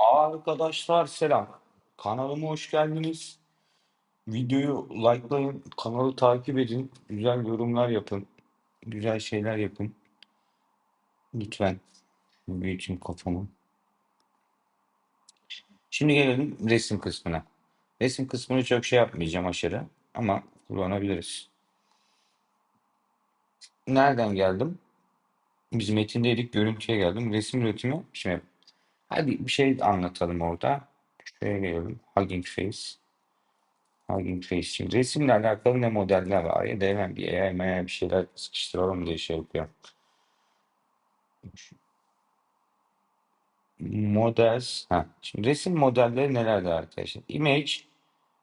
Arkadaşlar selam. Kanalıma hoş geldiniz. Videoyu likelayın, kanalı takip edin, güzel yorumlar yapın, güzel şeyler yapın. Lütfen büyütün kafamı. Şimdi gelelim resim kısmına. Resim kısmını çok şey yapmayacağım aşırı ama kullanabiliriz. Nereden geldim? Biz metindeydik, görüntüye geldim. Resim üretimi. Şimdi hadi bir şey anlatalım orada. Şuraya gelelim. Hugging Face. Hugging Face için resimle alakalı ne modeller var ya da hemen bir AI maya bir şeyler sıkıştıralım diye şey yapıyorum. Models. Ha. Şimdi resim modelleri nelerdir arkadaşlar? Image,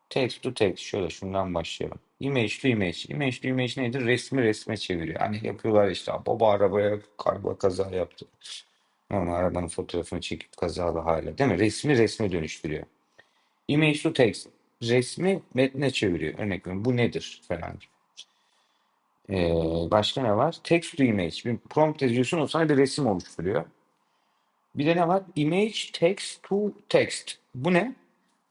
text to text. Şöyle şundan başlayalım. Image to image. Image to image nedir? Resmi resme çeviriyor. Hani yapıyorlar işte baba arabaya karba kaza yaptı. Normal arabanın fotoğrafını çekip kazalı hale. Değil mi? Resmi resme dönüştürüyor. Image to text. Resmi metne çeviriyor. Örnek veriyorum. Bu nedir? Falan gibi. Ee, başka ne var? Text to image. Bir prompt yazıyorsun o sana bir resim oluşturuyor. Bir de ne var? Image text to text. Bu ne?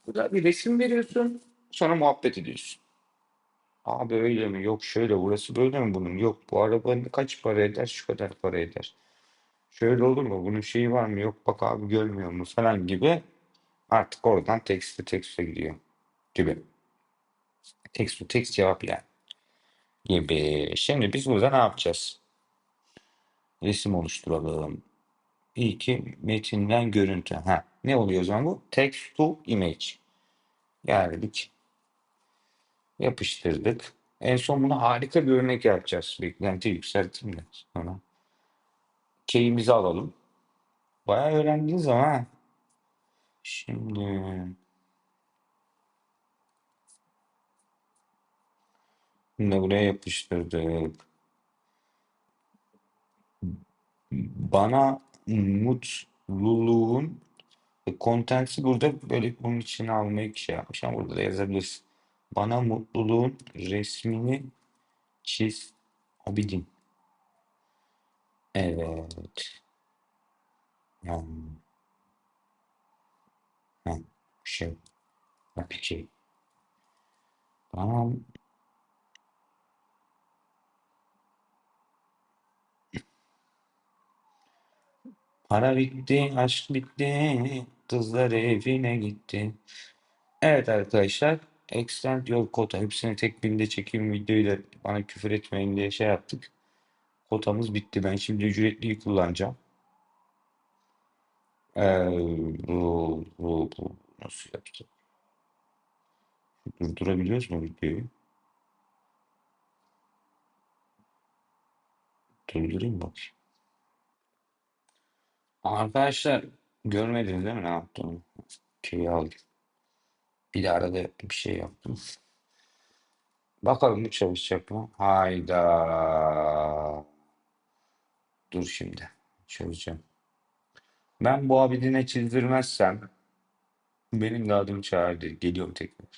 Burada bir resim veriyorsun sonra muhabbet ediyorsun. Abi öyle mi? Yok şöyle burası böyle mi bunun? Yok bu araba kaç para eder? Şu kadar para eder. Şöyle olur mu? Bunun şeyi var mı? Yok bak abi görmüyor mu? Falan gibi artık oradan text to text'e gidiyor gibi. Text to text cevap yani gibi. Şimdi biz burada ne yapacağız? Resim oluşturalım. İyi ki metinden görüntü. Ha, ne oluyor o zaman bu? Text to image. Geldik. Yapıştırdık. En son bunu harika bir örnek yapacağız. Beklenti yükselteyim de sonra. Keyimizi alalım. Bayağı öğrendiniz ama ha. Şimdi bunu buraya yapıştırdık. Bana mutluluğun kontenti burada böyle bunun içine almayı şey yapmış ama burada da yazabiliriz. Bana mutluluğun resmini çiz abidin. Evet. Hmm. Hmm. Şey. Bir şey. Tamam. Para bitti, aşk bitti. Kızlar evine gitti. Evet arkadaşlar. Extend your quota. Hepsini tek birinde çekeyim videoyu da bana küfür etmeyin diye şey yaptık. Kotamız bitti. Ben şimdi ücretliyi kullanacağım. Ee, bu, bu, bu. Nasıl yapacağım? Durdurabiliyoruz mu videoyu? Durdurayım bak. Arkadaşlar görmediniz değil mi ne yaptığımı? Şeyi aldım. Bir de arada bir şey yaptım. Bakalım bu çalışacak mı? Hayda. Dur şimdi. Çözeceğim. Ben bu abidine çizdirmezsem benim de adım çağırdı. Geliyorum tekrar.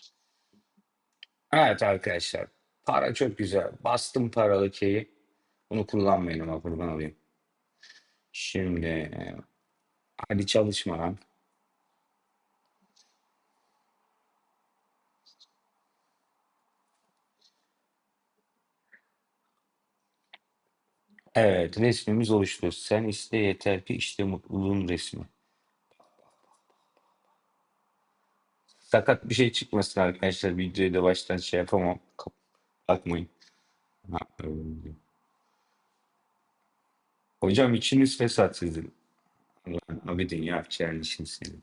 Evet arkadaşlar. Para çok güzel. Bastım paralı şeyi. Bunu kullanmayın ama kurban alayım. Şimdi e, hadi çalışma lan. Evet resmimiz oluştu. Sen iste yeter ki işte mutluluğun resmi. Sakat bir şey çıkmasın arkadaşlar. Videoyu da baştan şey yapamam. Bakmayın. Hocam içiniz fesat sizin. Allah'ın abidin yapacağın işin senin.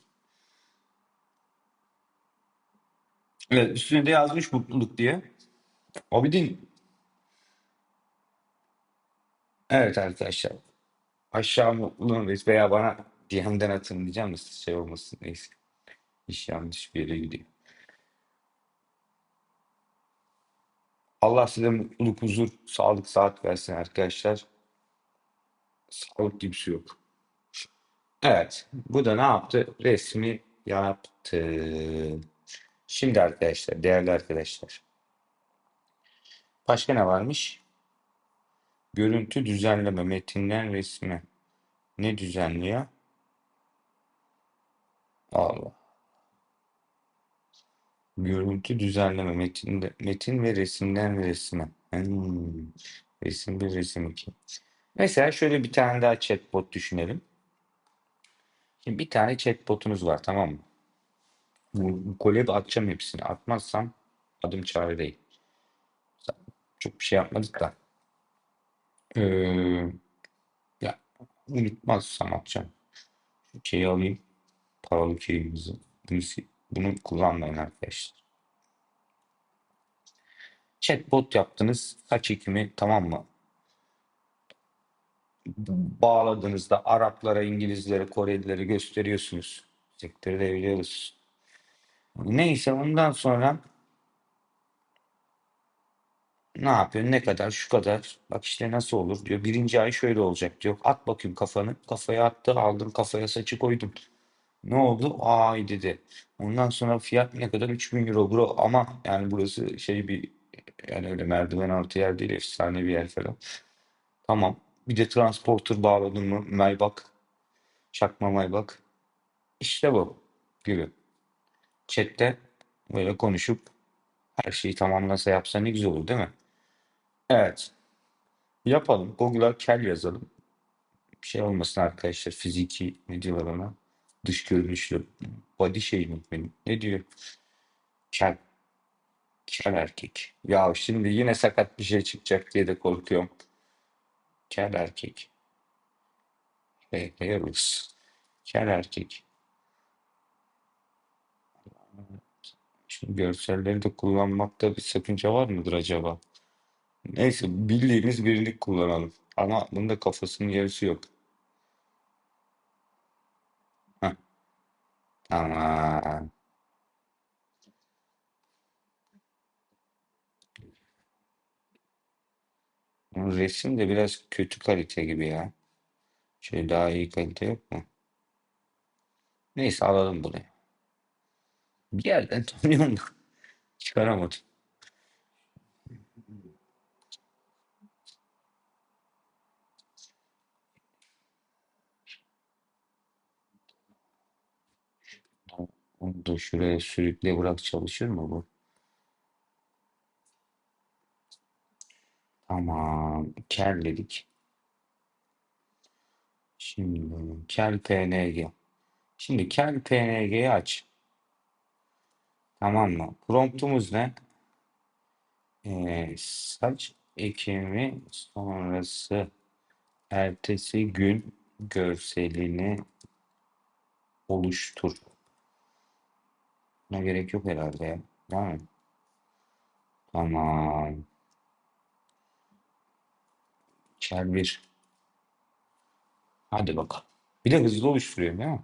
Evet üstüne de yazmış mutluluk diye. Abidin. Evet arkadaşlar. Aşağı mutluluğun resmi veya bana DM'den atın diyeceğim de şey olmasın neyse. İş yanlış bir yere gidiyor. Allah size mutluluk, huzur, sağlık, saat versin arkadaşlar. Sağlık gibi şey yok. Evet. Bu da ne yaptı? Resmi yaptı. Şimdi arkadaşlar, değerli arkadaşlar. Başka ne varmış? Görüntü düzenleme metinden resme. Ne düzenliyor? Allah. Görüntü düzenleme metin, metin ve resimden resme. Hmm. Resim bir resim iki. Mesela şöyle bir tane daha chatbot düşünelim. Şimdi bir tane chatbotunuz var tamam mı? Bu kolye atacağım hepsini. Atmazsam adım çağrı değil. Çok bir şey yapmadık da. Ee, ya unutmazsam atacağım. Şu alayım. Paralı keyimizi. Bunu, bunu kullanmayın arkadaşlar. Chatbot yaptınız. Saç ekimi tamam mı? Bağladığınızda Araplara, İngilizlere, Korelilere gösteriyorsunuz. Sektörü de biliyoruz. Neyse ondan sonra ne yapıyor? Ne kadar? Şu kadar. Bak işte nasıl olur diyor. Birinci ay şöyle olacak diyor. At bakayım kafanı. Kafaya attı. Aldın kafaya saçı koydun. Ne oldu? Ay dedi. Ondan sonra fiyat ne kadar? 3000 euro bro. Ama yani burası şey bir yani öyle merdiven altı yer değil. Efsane bir yer falan. Tamam. Bir de transporter bağladın mı? Maybach. Çakma Maybach. İşte bu gibi. Chat'te böyle konuşup her şeyi tamamlasa yapsa ne güzel olur değil mi? Evet. Yapalım. Google'a kel yazalım. Bir şey olmasın arkadaşlar. Fiziki ne diyorlar ona? Dış görünüşlü body mi benim? Ne diyor? Kel. Kel erkek. Ya şimdi yine sakat bir şey çıkacak diye de korkuyorum. Kel erkek. Hey, Rus. Kel erkek. Şimdi görselleri de kullanmakta bir sakınca var mıdır acaba? Neyse bildiğimiz birini kullanalım. Ama bunda kafasının yarısı yok. Heh, tamam. Bu resim de biraz kötü kalite gibi ya. Şöyle daha iyi kalite yok mu? Neyse alalım bunu. Bir yerden tanıyorum çıkaramadım. Onu da şuraya sürükle bırak çalışır mı bu? Tamam. Kel dedik. Şimdi kel PNG. Şimdi kel PNG'yi aç. Tamam mı? Promptumuz ne? Ee, saç ekimi sonrası ertesi gün görselini oluştur. Buna gerek yok herhalde. Değil mi? Tamam. Kel bir. Hadi bakalım. Bir de hızlı oluşturuyor değil mi?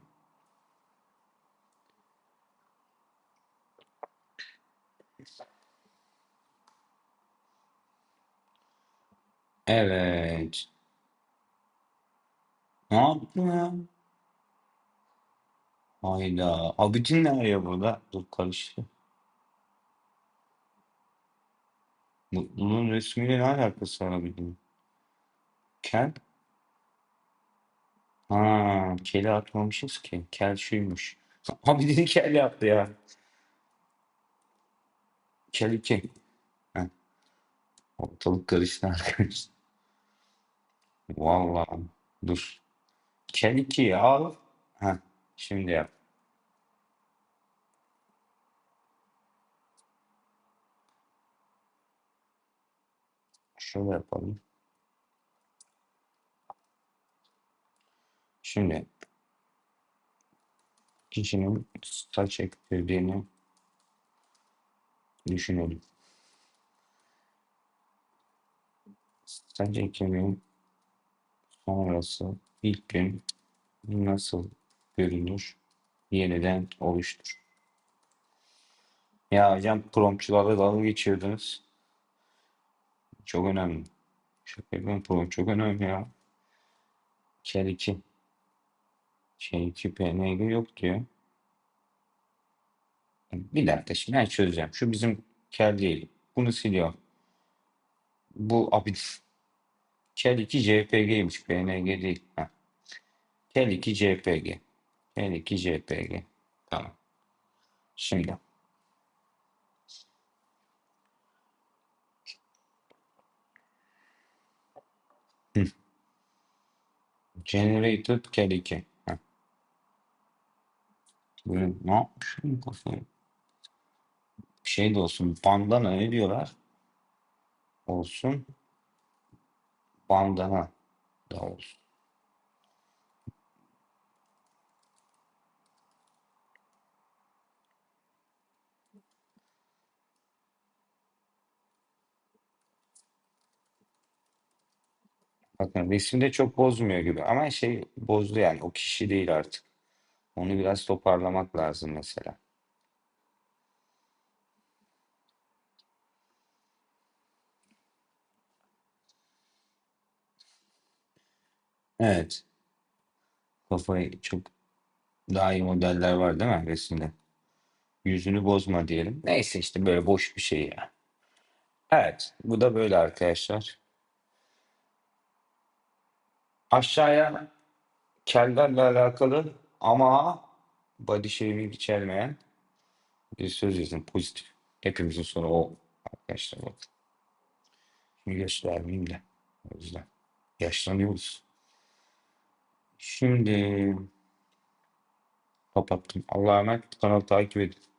Evet. Ne yaptın ya? Hayda. Abidin ne burada? Dur karıştı. Mutluluğun resmiyle ne alakası var Abidin? Kel? Ha, keli atmamışız ki. Kel şuymuş. Abidin'i kel yaptı ya. Kel 2. Heh, ortalık karıştı arkadaşlar. Vallahi. Dur. Kel 2'yi al. Şimdi yap. Şöyle yapalım. Şimdi kişinin saç ektirdiğini düşünelim. Saç ekiminin sonrası ilk gün nasıl görünür? Yeniden oluştur. Ya hocam promptçularla dalga geçiyordunuz. Çok önemli. Şaka yapıyorum prompt çok önemli ya. Kel 2. Şey 2 PNG yok diyor. Bir dakika şimdi ben çözeceğim. Şu bizim kel değil. Bunu siliyorum. Bu abi kel 2 JPG'ymiş. PNG değil. Heh. Kel 2 JPG. L2 JPG. Tamam. Şimdi. Hı. Generated K2. Ne yapmışım kafayı? Şey de olsun. Bandana ne diyorlar? Olsun. Bandana da olsun. Bakın resimde çok bozmuyor gibi ama şey bozdu yani o kişi değil artık. Onu biraz toparlamak lazım mesela. Evet. Kafayı çok daha iyi modeller var değil mi resimde? Yüzünü bozma diyelim. Neyse işte böyle boş bir şey ya. Evet. Bu da böyle arkadaşlar. Aşağıya kellerle alakalı ama body shaming içermeyen bir söz yazın. Pozitif. Hepimizin sonu o arkadaşlar. Şimdi göstermeyeyim de. O yüzden. Yaşlanıyoruz. Şimdi kapattım. Allah'a emanet. Kanalı takip edin.